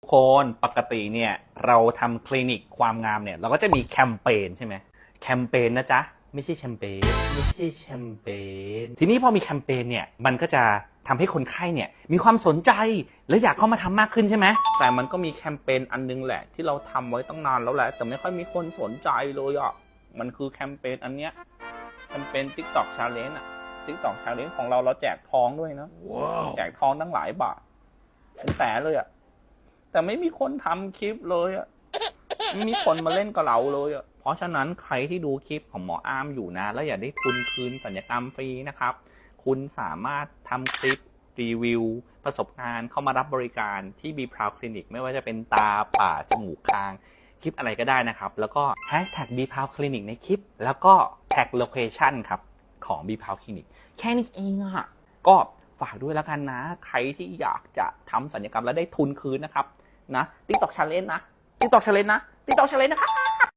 ทุกคนปกติเนี่ยเราทำคลินิกความงามเนี่ย เราก็จะมีแคมเปญใช่ไหมแคมเปญนะจ๊ะ ไม่ใช่แชมเปญไม่ใช่แชมเปญทีนี้พอมีแคมเปญเนี่ยมันก็จะทำให้คนไข้เนี่ยมีความสนใจและอยากเข้ามาทำมากขึ้นใช่ไหมแต่มันก็มีแคมเปญอันนึงแหละ ที่เราทำไว้ตั้งนานแล้วแหละ แต่ไม่ค่อยมีคนสนใจเลยอะมันคือแคมเปญอันเนี้ยแคมเปญ TikTok Challenge อะ TikTok Challenge ของเราเราแจกทองด้วยนะแจกทองตั้งหลายบาทเป็นแสนเลยอะ แต่ไม่มีคนทำคลิปเลยอะไม่มีคนมาเล่นกับเราเลยอะเพราะฉะนั้นใครที่ดูคลิปของหมออาร์มอยู่นะ แล้วอยากได้ทุนคืนสัญญกรรมฟรีนะครับ คุณสามารถทำคลิปรีวิว ประสบการณ์เข้ามารับบริการที่บีพราวคลินิกไม่ว่าจะเป็นตาป่ากจมูกคางคลิปอะไรก็ได้นะครับ แล้วก็ hashtag b p o w clinic ในคลิป แล้วก็ tag location ครับ ของ b p o w clinic แค่นี้เองอะก็ฝากด้วยแล้วกันนะ ใครที่อยากจะทำสัญญกรรมแล้วได้ทุนคืนนะครับ นะ TikTok challenge นะ TikTok challenge นะ TikTok challenge นะครับ